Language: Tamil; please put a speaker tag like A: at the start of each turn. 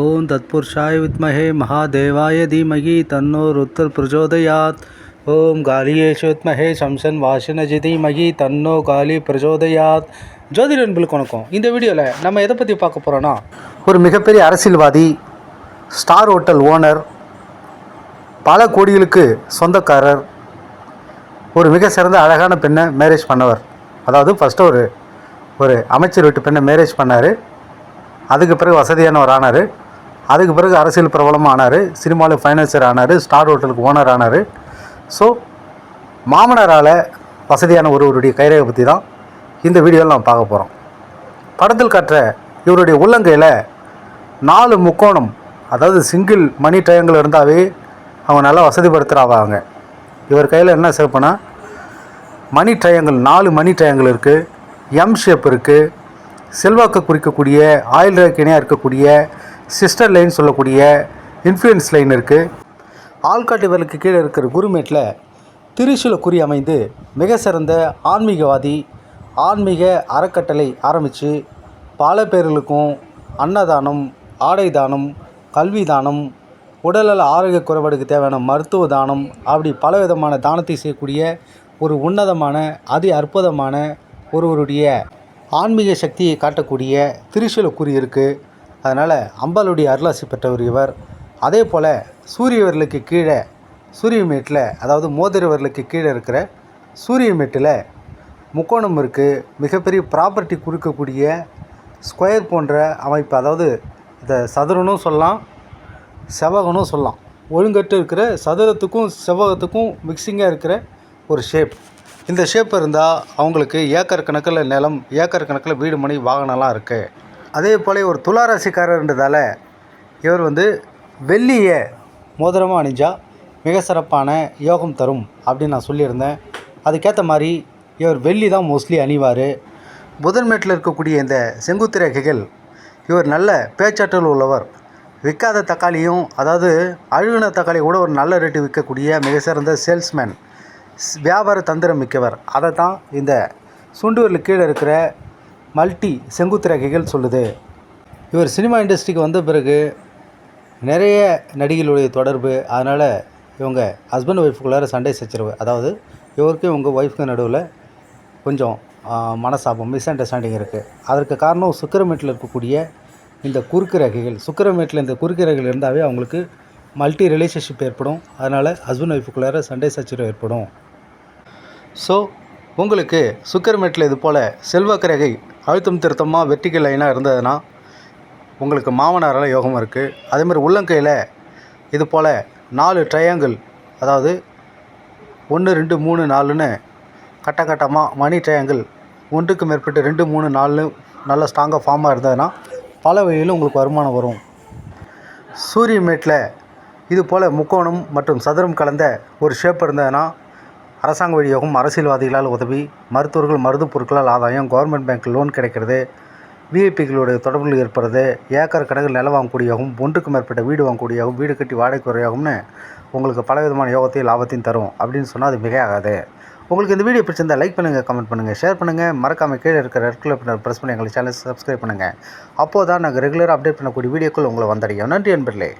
A: ஓம் தத்புருஷாய வித்மஹே மகாதேவாய தீமகி தன்னோர் ருத்தர் பிரஜோதயாத் ஓம் காலியேஷு வித்மஹே சம்சன் வாசனஜி தீமகி தன்னோ காலி பிரஜோதயாத் ஜோதிட நண்பர்களுக்கு வணக்கம் இந்த வீடியோவில் நம்ம எதை பற்றி பார்க்க போகிறோன்னா ஒரு மிகப்பெரிய அரசியல்வாதி ஸ்டார் ஹோட்டல் ஓனர் பல கோடிகளுக்கு சொந்தக்காரர் ஒரு மிக சிறந்த அழகான பெண்ணை மேரேஜ் பண்ணவர். அதாவது ஃபஸ்ட்டு ஒரு ஒரு அமைச்சர் வீட்டு பெண்ணை மேரேஜ் பண்ணார். அதுக்கு பிறகு வசதியானவர் ஆனார். அதுக்கு பிறகு அரசியல் பிரபலமாக ஆனார். சினிமாவில் ஃபைனான்சர் ஆனார். ஸ்டார் ஹோட்டலுக்கு ஓனர் ஆனார். ஸோ மாமனாரால் வசதியான ஒருவருடைய கைரேகை பற்றி தான் இந்த வீடியோவில் நம்ம பார்க்க போகிறோம் படத்தில் காட்டுற இவருடைய உள்ளங்கையில் நாலு முக்கோணம் அதாவது சிங்கிள் மணி ட்ரையாங்கிள் இருந்தாவே அவங்க நல்லா வசதிப்படுத்துகிறாவாங்க இவர் கையில் என்ன சிறப்புனா மணி ட்ரையாங்கிள் நாலு மணி ட்ரையாங்கிள் இருக்குது எம் ஷேப் இருக்குது செல்வாக்கு குறிக்கக்கூடிய ஆயில் ரேகிணையாக இருக்கக்கூடிய சிஸ்டர் லைன் சொல்லக்கூடிய இன்ஃப்ளூயன்ஸ் லைன் இருக்குது ஆள்காட்டு விரலுக்கு கீழே இருக்கிற குருமேட்டில் திருச்சூல குறி அமைந்து மிக சிறந்த ஆன்மீகவாதி ஆன்மீக அறக்கட்டளை ஆரம்பித்து பல பேர்களுக்கும் அன்னதானம் ஆடை தானம் கல்வி தானம் உடல்நல ஆரோக்கிய குறைபாடுக்கு தேவையான மருத்துவ தானம் அப்படி பல விதமான தானத்தை செய்யக்கூடிய ஒரு உன்னதமான அதி அற்புதமான ஒருவருடைய ஆன்மீக சக்தியை காட்டக்கூடிய திரிசூல குறி இருக்குது அதனால் அம்பாளுடைய அருளாசி பெற்றவர் இவர். அதே போல் சூரியவர்களுக்கு கீழே சூரியமேட்டில் அதாவது மோதிரவர்களுக்கு கீழே இருக்கிற சூரியமேட்டில் முக்கோணம் இருக்குது மிகப்பெரிய ப்ராப்பர்ட்டி கொடுக்கக்கூடிய ஸ்கொயர் போன்ற அமைப்பு அதாவது இதை சதுரனும் சொல்லலாம் செவ்வகனும் சொல்லலாம். ஒழுங்கட்டு இருக்கிற சதுரத்துக்கும் செவ்வகத்துக்கும் மிக்சிங்காக இருக்கிற ஒரு ஷேப் இந்த ஷேப் இருந்தால் அவங்களுக்கு ஏக்கர் கணக்கில் நிலம் ஏக்கர் கணக்கில் வீடு மனை வாகனம்லாம் இருக்குது அதே போல் ஒரு துளாராசிக்காரர்ன்றதால இவர் வந்து வெள்ளியை மோதிரமாக அணிஞ்சால் மிக சிறப்பான யோகம் தரும் அப்படின்னு நான் சொல்லியிருந்தேன். அதுக்கேற்ற மாதிரி இவர் வெள்ளி தான் மோஸ்ட்லி அணிவார். புதன்மேட்டில் இருக்கக்கூடிய இந்த செங்குத்து ரேகைகள் இவர் நல்ல பேச்சாற்றல் உள்ளவர். விற்காத தக்காளியும் அதாவது அழுகின தக்காளி கூட ஒரு நல்ல ரேட்டு விற்கக்கூடிய மிக சிறந்த சேல்ஸ்மேன் வியாபார தந்திரம் மிக்கவர். அதை தான் இந்த சுண்டுவரில் கீழே இருக்கிற மல்டி செங்குத்து ரேகைகள் சொல்லுது. இவர் சினிமா இண்டஸ்ட்ரிக்கு வந்த பிறகு நிறைய நடிகளுடைய தொடர்பு அதனால் இவங்க ஹஸ்பண்ட் ஒய்ஃபுக்குள்ளார சண்டை சச்சரவு அதாவது இவருக்கு இவங்க ஒய்ஃப்க்கு நடுவில் கொஞ்சம் மனசாபம் மிஸ் அண்டர்ஸ்டாண்டிங் இருக்குது அதற்கு காரணம் சுக்கிரமேட்டில் இருக்கக்கூடிய இந்த குறுக்கு ரேகைகள். சுக்கிரமேட்டில் இந்த குறுக்கு ரேகைகள் இருந்தாவே அவங்களுக்கு மல்டி ரிலேஷன்ஷிப் ஏற்படும். அதனால் ஹஸ்பண்ட் ஒய்ஃபுக்குள்ளார சண்டை சச்சரவு ஏற்படும். ஸோ உங்களுக்கு சுக்கரமேட்டில் இது போல் செல்வாக்கு ரேகை அழுத்தம் திருத்தமாக வெர்டிக்கல் லைனாக இருந்ததுன்னா உங்களுக்கு மாமனாரால் யோகம் இருக்குது அதேமாதிரி உள்ளங்கையில் இது போல் நாலு ட்ரையாங்கிள் அதாவது ஒன்று ரெண்டு மூணு நாலுன்னு கட்ட கட்டமாக மணி ட்ரையாங்கிள் ஒன்றுக்கு மேற்பட்டு ரெண்டு மூணு நாலு நல்ல ஸ்ட்ராங்காக ஃபார்மாக இருந்ததுன்னா பல வழியிலும் உங்களுக்கு வருமானம் வரும். சூரிய மேட்டில் இது போல் முக்கோணம் மற்றும் சதுரம் கலந்த ஒரு ஷேப் இருந்ததுன்னா அரசாங்க வழியாகவும் அரசியல்வாதிகளால் உதவி மருத்துவர்கள் மருந்து பொருட்களால் ஆதாயம் கவர்மெண்ட் பேங்க் லோன் கிடைக்கிறது விஐபிகளுடைய தொடர்புகள் ஏற்படுறது ஏக்கர் கடைகள் நிலம் வாங்கக்கூடியாகவும் ஒன்றுக்கு மேற்பட்ட வீடு வாங்கக்கூடியாகவும் வீடு கட்டி வாடகை குறையாகும்னு உங்களுக்கு பல விதமான யோகத்தையும் லாபத்தையும் தரும் அப்படின்னு சொன்னால் அது மிகையாகாது. உங்களுக்கு இந்த வீடியோ பிடிச்சிருந்தால் லைக் பண்ணுங்கள் கமெண்ட் பண்ணுங்கள் ஷேர் பண்ணுங்கள் மறக்காமல் கீழே இருக்கிற ரெட் கலர் ப்ரெஸ் பண்ணி எங்களை சேனல் சப்ஸ்கிரைப் பண்ணுங்கள் அப்போது தான் நாங்கள் ரெகுலராக அப்டேட் பண்ணக்கூடிய வீடியோக்கள் உங்களை வந்தடையும். நன்றி நண்பர்களே.